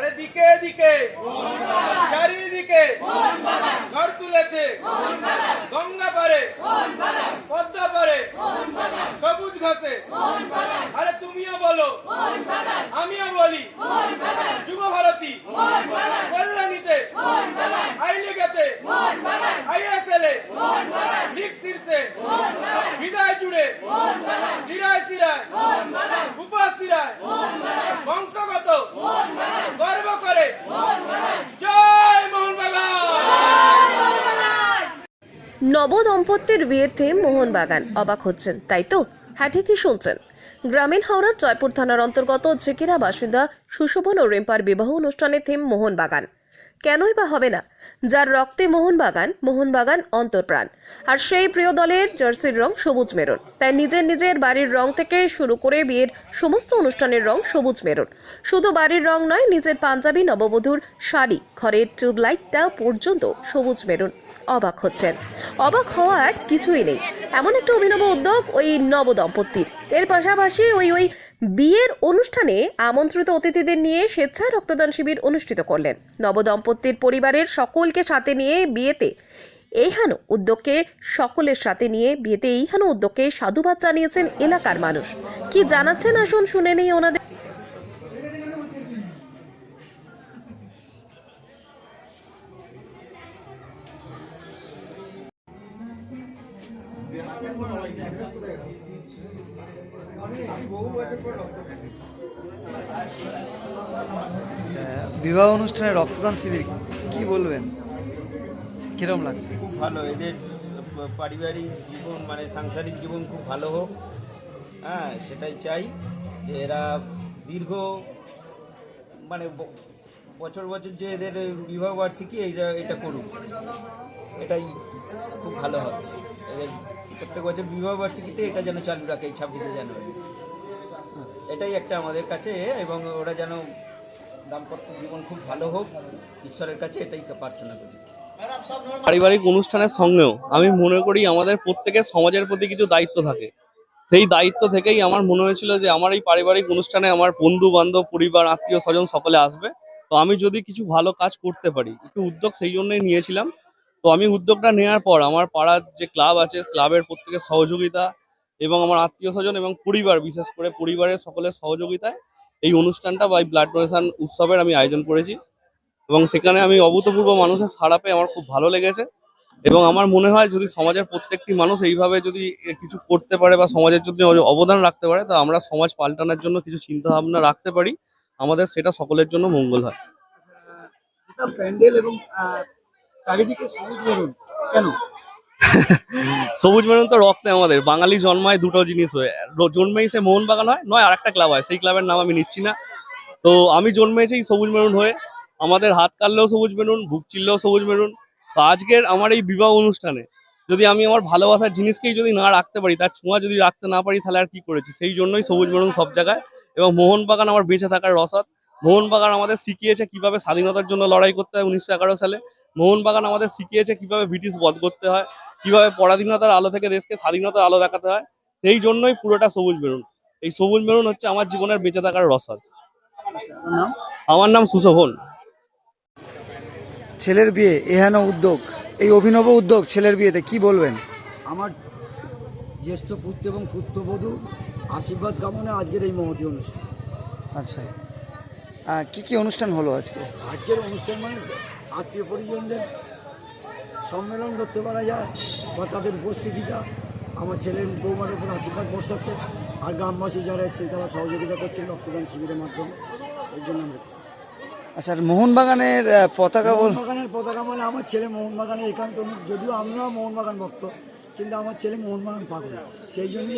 আরে দিকে দিকে। চারিদিকে। ঘর তুলেছে। গঙ্গা পারে। নবদম্পতির বিয়েতে মোহনবাগান। অবাক হচ্ছেন, তাই তো? হ্যাঁ ঠিকই শুনছেন। গ্রামীণ হাওড়ার জয়পুর থানার অন্তর্গত ঝিকিরা বাসিন্দা সুশোভন ও রেম্পার বিবাহ অনুষ্ঠানে থিম মোহনবাগান। কেনই বা হবে না? যার রক্তে মোহনবাগান মোহনবাগান অন্তর্প্রাণ। আর সেই প্রিয় দলের জার্সির রং সবুজ মেরুন। তাই নিজের নিজের বাড়ির রং থেকে শুরু করে বিয়ের সমস্ত অনুষ্ঠানের রং সবুজ মেরুন। শুধু বাড়ির রং নয়, নিজের পাঞ্জাবি নববধূর শাড়ি, ঘরের টিউবলাইটটা পর্যন্ত সবুজ মেরুন। অবাক হচ্ছেন। অবাক হওয়ার কিছুই নেই। এমন একটা অভিনব উদ্যোগ ওই নবদম্পতির। এর পাশাপাশি ওই ওই বিয়ের অনুষ্ঠানে আমন্ত্রিত অতিথিদের নিয়ে স্বেচ্ছায় রক্তদান শিবির অনুষ্ঠিত করলেন। নবদম্পতির পরিবারের সকলকে সাথে নিয়ে বিয়েতে এইহানো উদ্যোগকে, সকলের সাথে নিয়ে বিয়েতে এইহানো উদ্যোগকে সাধুবাদ জানিয়েছেন এলাকার মানুষ। কি জানাচ্ছেন? আসুন শুনে নেই ওনাদের বিবাহ অনুষ্ঠানে রক্তদান শিবির কি বলবেন? কিরম লাগছে? খুব ভালো, এদের পারিবারিক জীবন মানে সাংসারিক জীবন খুব ভালো হোক। হ্যাঁ সেটাই চাই যে এরা দীর্ঘ মানে বছর বছর যে এদের বিবাহ বার্ষিকী, এইটা, এটা করুক। এটাই খুব ভালো হবে। এদের প্রত্যেক বছর বিবাহ বার্ষিকীতে এটা যেন চালু রাখে এই ছাব্বিশে জানুয়ারি। এটাই একটা আমাদের কাছে, এবং ওরা যেন দাম্পত্য জীবন খুব ভালো হোক, ঈশ্বরের কাছে এটাই প্রার্থনা করি। পারিবারিক অনুষ্ঠানের সঙ্গেও আমি মনে করি আমাদের প্রত্যেকের সমাজের প্রতি কিছু দায়িত্ব থাকে। সেই দায়িত্ব থেকেই আমার মনে হয়েছিল যে আমার এই পারিবারিক অনুষ্ঠানে আমার বন্ধু বান্ধব পরিবার আত্মীয় স্বজন সকলে আসবে। তো আমি যদি কিছু ভালো কাজ করতে পারি, একটু উদ্যোগ সেই জন্যই নিয়েছিলাম। তো আমি উদ্যোগটা নেওয়ার পর আমার পাড়ার যে ক্লাব আছে, ক্লাবের প্রত্যেকের সহযোগিতা এবং আমার আত্মীয় স্বজন এবং পরিবার, বিশেষ করে পরিবারের সকলের সহযোগিতায় এই অনুষ্ঠানটা বা এই ব্লাড ডোনেশন উৎসবের আমি আয়োজন করেছি। এবং সেখানে আমি অভূতপূর্ব মানুষের সাড়া পেয়ে আমার খুব ভালো লেগেছে। এবং আমার মনে হয় যদি সমাজের প্রত্যেকটি মানুষ এইভাবে যদি কিছু করতে পারে বা সমাজের জন্য অবদান রাখতে পারে, তা আমরা সমাজ পাল্টানোর জন্য কিছু চিন্তা ভাবনা রাখতে পারি। আমাদের সেটা সকলের জন্য মঙ্গল হয়। প্যান্ডেল এবং চারিদিকে সবুজ মেরুন কেন? সবুজ মেরুন তো রক্তে আমাদের। বাঙালি জন্মায় দুটো জিনিস হয়ে। জন্মেই সে মোহনবাগান হয় নয় আর একটা ক্লাব হয়। সেই ক্লাবের নাম আমি নিচ্ছি না। তো আমি জন্মেছি সবুজ মেরুন হয়ে। আমাদের হাত কাটলেও সবুজ মেরুন বুক চিনলেও সবুজ মেরুন। তো আজকের আমার এই বিবাহ অনুষ্ঠানে যদি আমি আমার ভালোবাসার জিনিসকেই যদি না রাখতে পারি তার ছোঁয়া যদি রাখতে না পারি তাহলে আর কি করেছি? সেই জন্যই সবুজ মেরুন সব জায়গায় এবং মোহনবাগান আমার বেঁচে থাকার রসদ মোহনবাগান আমাদের শিখিয়েছে কীভাবে স্বাধীনতার জন্য লড়াই করতে হয় উনিশশো এগারো সালে। মোহনবাগান আমাদের শিখিয়েছে কীভাবে ব্রিটিশ বধ করতে হয় কীভাবে পরাধীনতার আলো থেকে দেশকে স্বাধীনতার আলো দেখাতে হয়। সেই জন্যই পুরোটা সবুজ মেরুন। এই সবুজ মেরুন হচ্ছে আমার জীবনের বেঁচে থাকার রসদ নাম? আমার নাম সুশোভন। ছেলের বিয়ে এহেন উদ্যোগ এই অভিনব উদ্যোগ ছেলের বিয়েতে কি বলবেন? আমার জ্যেষ্ঠ পুত্র এবং পুত্রবধূ আশীর্বাদ কামনা আজকের এই মহতী অনুষ্ঠান। আচ্ছা। কি কি অনুষ্ঠান হলো আজকে? আজকের অনুষ্ঠান মানে আত্মীয় পরিজনদের সম্মেলন ধরতে পারা যায় বা তাদের উপস্থিতিটা আমার ছেলের বৌমার উপর আশীর্বাদ বর্ষাতে আর গ্রামবাসী যারা এসেছেন তারা সহযোগিতা করছেন রক্তদান শিবিরের মাধ্যমে। এই জন্য আমরা আচ্ছা মোহনবাগানের পতাকা মোহনবাগানের পতাকা মানে আমার ছেলে মোহনবাগানের একান্ত যদিও আমরা মোহনবাগান ভক্ত কিন্তু আমার ছেলে মোহনবাগান পাগল। সেই জন্য